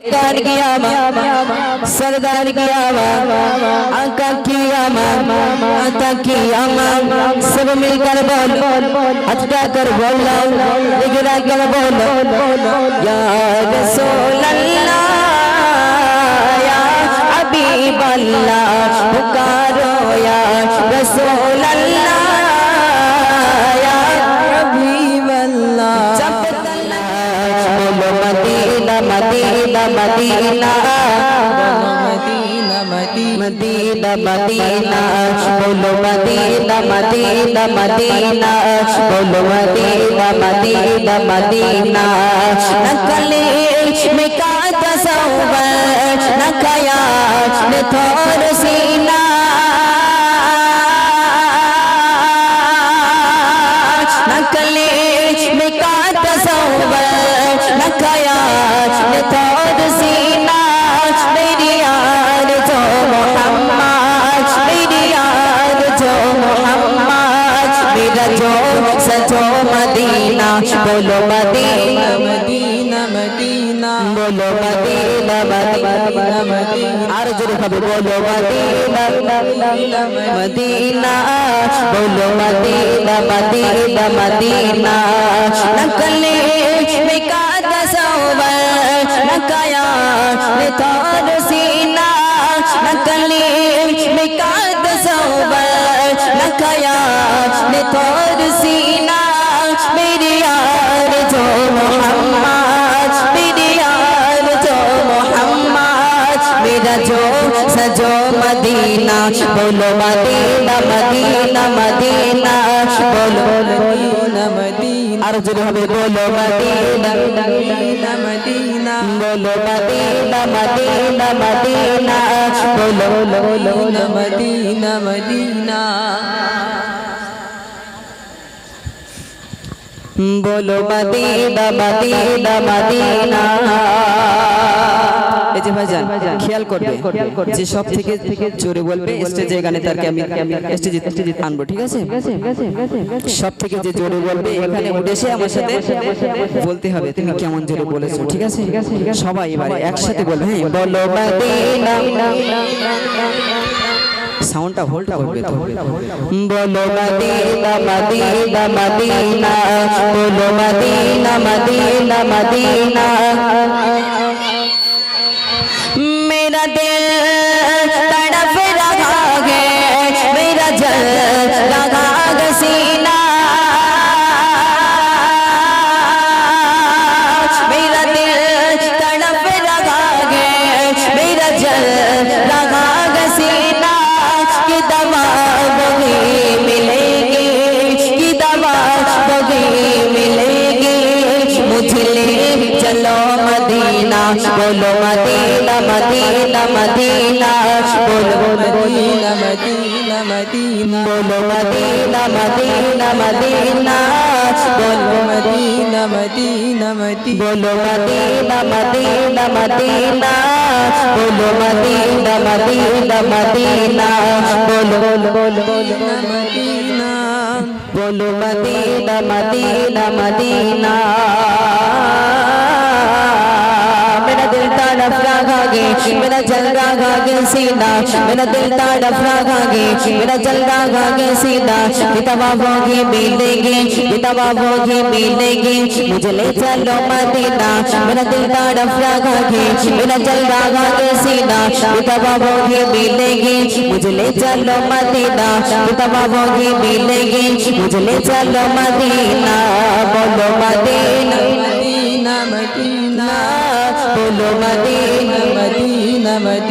सरदार की आमा सरदार की आमा आका की आमा आता की आमा सब मिलकर बोल अटका कर बोलो निगरा कर बोलो या रसूल अल्लाह या हबीब अल्लाह पुकारो या रसूल अल्लाह মদিনা মদিনা বলো মদিনা মদিনা মদিনা নকলে মেকা তসৌব নকয়া থর সিনা মদিনা বলো মদিনা মদিনা মদিনা। বলো মদিনা মদিনা মদিনা। আর জোরে হবে নকলে সিনা। নকলে মদিনা বলো মদিনা মদিনা মদিনা বলো। Medina Medina. আর জোরে হবে বলো মদিনা। Medina Medina. বলো মদিনা মদিনা মদিনা বলো। Medina Medina Medina. বলো মদিনা মদিনা মদিনা। এই যে ভাইজান খেয়াল করবে যে সব থেকে জোরে বলবে স্টেজে গানে তারকে আমি স্টেজে স্টেজে আনব ঠিক আছে সব থেকে যে জোরে বলবে এখানে উঠে এসে আমার সাথে বলতে হবে তুমি কেমন জোরে বলেছ ঠিক আছে সবাই এবারে একসাথে বলবে হ্যাঁ বলো সাউন্ডটা হোল্ড করবে তো বলো মদিনা মদিনা মদিনা বলো মদিনা মদিনা মদিনা বলো মদিনা মদিনা মদিনা। বলো মদিনা মদিনা মদিনা। বলো মদিনা মদিনা মদিনা। বলো মদিনা মদিনা মদিনা। বলো মদিনা মদিনা মদিনা। বলো মদিনা মদিনা মদিনা। বলো বলো মদিনা মদিনা। বলো মদিনা মদিনা মদিনা। मेरा दिल तड़फरा खागे मेरा जल रहा गे सीधा, मेरा दिल तड़फरा खागे मेरा जल रहा गे सीधा। पितावा भोगी मिलेगी पितावा भोगी मिलेगी मुझे ले चलो मदीना। मेरा दिल तड़फरा खागे मेरा जल रहा गे सीधा। पितावा भोगी मिलेगी मुझे ले चलो मदीना। पितावा भोगी मिलेगी मुझे ले चलो मदीना। बोलो मदीना।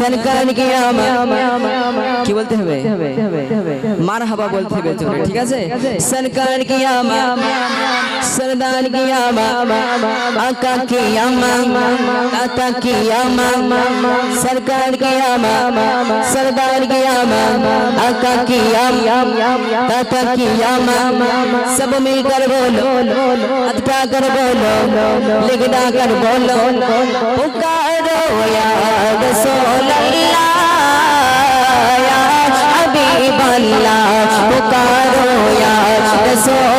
সরকার কি কি বলতে হবে মার হাবা বলতে হবে জোরে ঠিক সরদার আতা কি সরকার সরদার সব মিল বলো লিখটা কর বলো লিখটা কর বলো পুকারো ইয়া রাসূলুল্লাহ ইয়া হাবিবাল্লাহ পুকারো ইয়া রাসূল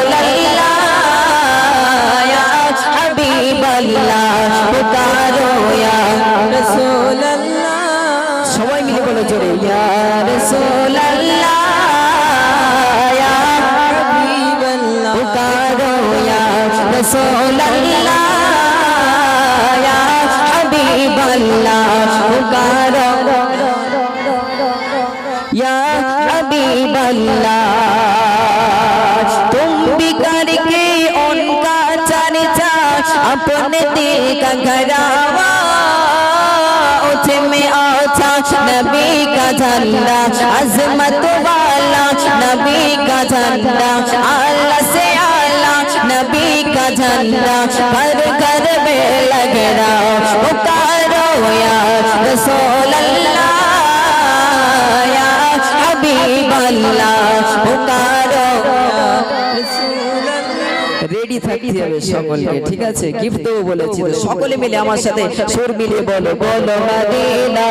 हबीब अल्लाह तुम भी करके उनका चर्चा अपने दिल का घरावा उठ में अच्छा नबी का झंडा अजमत वाला नबी का झंडा आला से आला नबी का झंडा हर घर में लग रहा उतारो या रसूल अल्लाह রেডি থাকতে হবে সকলকে ঠিক আছে গিফট দেবো বলেছি তো সকলে মিলে আমার সাথে সুর মিলিয়ে বলো বলো মাদিনা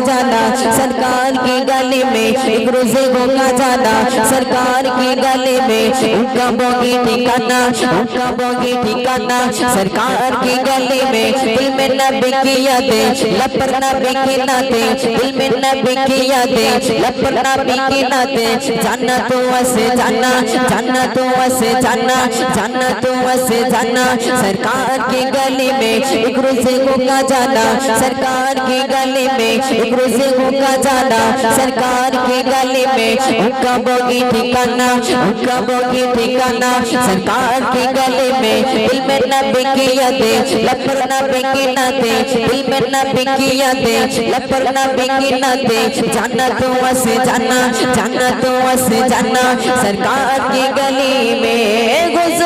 जाना। सरकार की गली में एक रोज़े होगा जाना। सरकार की गली में उनका बोगी ठिकाना, उनका बोगी ठिकाना। सरकार की गली में दिल में नबी की यादें लपर नबी की नाते। दिल में नबी की यादें लपर नबी की नाते। जाना तो ऐसे जाना जाना तो ऐसे जाना जाना तो ऐसे जाना। सरकार की गली में एक रोज़े होगा जाना। सरकार की गली में रिज्क का जाना सरकार के गले में। उनका बोगी ठिकाना, उनका बोगी ठिकाना। सरकार के गले में दिल में न बिकिया दे लफर न बिकी न दे दिल में न बिकिया दे लफर न बिकी न दे जाना तो अस जाना जाना तो अस जाना। सरकार के गली में गुजर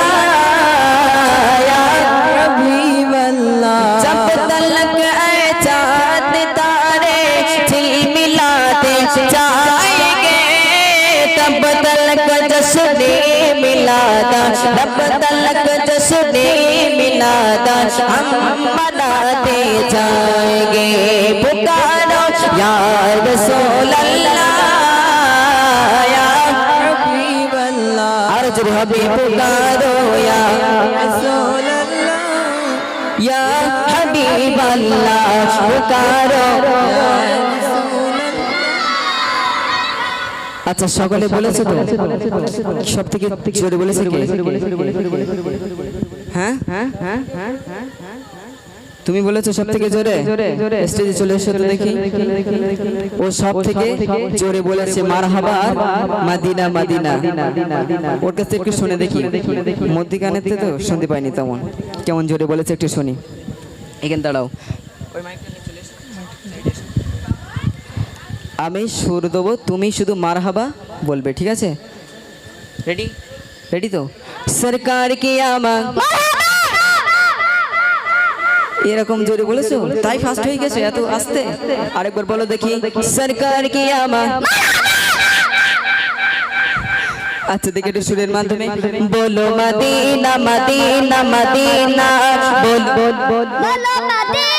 मिलादा रब तलक जश्ने मिलादा हम मनाते जाएंगे पुकारो या रसूल अल्लाह या हबीब अल्लाह हर जब हबीब पुकारो या रसूल अल्लाह या हबीब अल्लाह पुकारो আচ্ছা সকলে বলেছে তো? সব থেকে জোরে বলেছে হ্যাঁ হ্যাঁ? হ্যাঁ হ্যাঁ তুমি বলেছ সব থেকে জোরে? স্টেজে চলে এসো তো দেখি। ও সব থেকে জোরে বলেছে মার মারহাবা মাদিনা মাদিনা। ওর কাছে একটু শুনে দেখি। মধ্যিখানে তো শুনতে পাইনি তেমন। কেমন জোরে বলেছে একটু শুনি। এখানে দাঁড়াও। আমি সুর দেবো, তুমি শুধু মারহাবা বলবে, ঠিক আছে? রেডি রেডি তো? সরকার কি আমা এরকম জোরে বলেছ? তাই ফাস্ট হয়ে গেছে, এত আস্তে? আরেকবার বলো দেখি। সরকার কি আমা আচ্ছা দেখি একটু সুরের মাধ্যমে। বলো, মদিনা মদিনা মদিনা। বল বল বল বলো, মদিনা।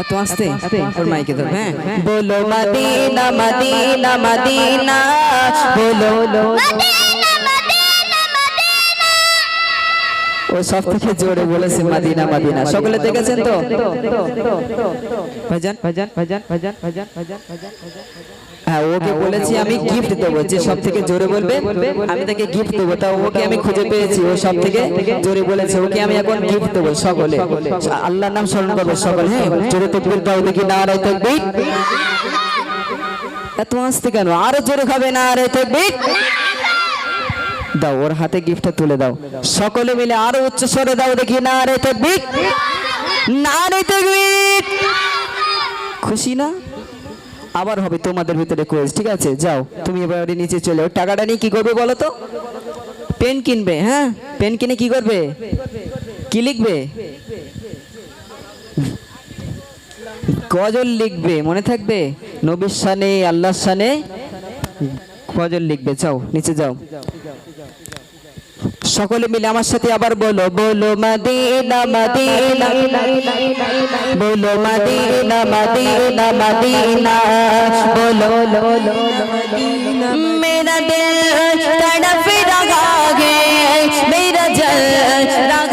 এত আস্তে ওর মাইকে ধর হ্যাঁ বলো মদিনা মদিনা মদিনা বলো মদিনা ও সব থেকে জোরে বলেছে মাদিনা মাদিনা। সকলে দেখেছেন তো? ভাইজান ভাইজান ভাইজান ভাইজান ভাইজান ভাইজান ভাইজান হ্যাঁ ওকে বলেছি আমি গিফট দেবো যে সব থেকে জোরে বলবে আমি তাকে গিফট দেবো। তা ওকে আমি খুঁজে পেয়েছি ও সব থেকে জোরে বলেছে ওকে আমি এখন গিফট দেবো সকলে। আল্লাহর নাম স্মরণ করবে সকলে হ্যাঁ? জোরে তকবির দাও দেখি না আর তকবির। এত আসতে কেন? আরও জোরে খাবে না আর তকবির। দাও, ওর হাতে গিফটটা তুলে দাও। সকলে মিলে আরও উচ্চ স্বরে দাও দেখি, না রে তকবীর না রে তকবীর খুশি না? আবার হবে তোমাদের ভিতরে কোয়েজ ঠিক আছে? যাও, তুমি এবারে নিচে চলে যাও। টাকাটা নিয়ে কি করবে বলো তো? পেন কিনবে হ্যাঁ? পেন কিনে কি করবে? কি লিখবে? গজল লিখবে, মনে থাকবে? নবীর সানে আল্লাহর সানে গজল লিখবে, যাও, নিচে যাও। সকলে মিলে আমার সাথে আবার বলো বলো মদিনা মদিনা বলো মদিনা মদিনা মদিনা বলো मेरा दिल तड़प रहा है मेरा जल रहा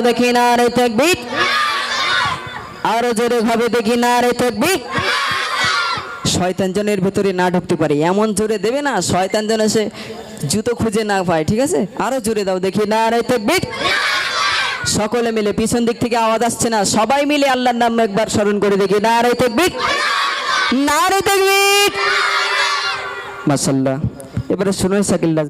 দাও দেখি না রে তকবির। আরও জোরে ভাবে দেখি না রে তকবির। শয়তান জনের ভেতরে না ঢুকতে পারে। এমন জোরে দেবে না, শয়তান জন এসে জুতো খুঁজে না পায়, ঠিক আছে? আরও জোরে দাও দেখি না রে তকবির। সকলে মিলে পিছন দিক থেকে আওয়াজ আসছে না, সবাই মিলে আল্লাহর নাম একবার স্মরণ করে দেখি না রে তকবির। না রে তকবির। মাশাল্লাহ এবারে শুনুন সাকিল্লা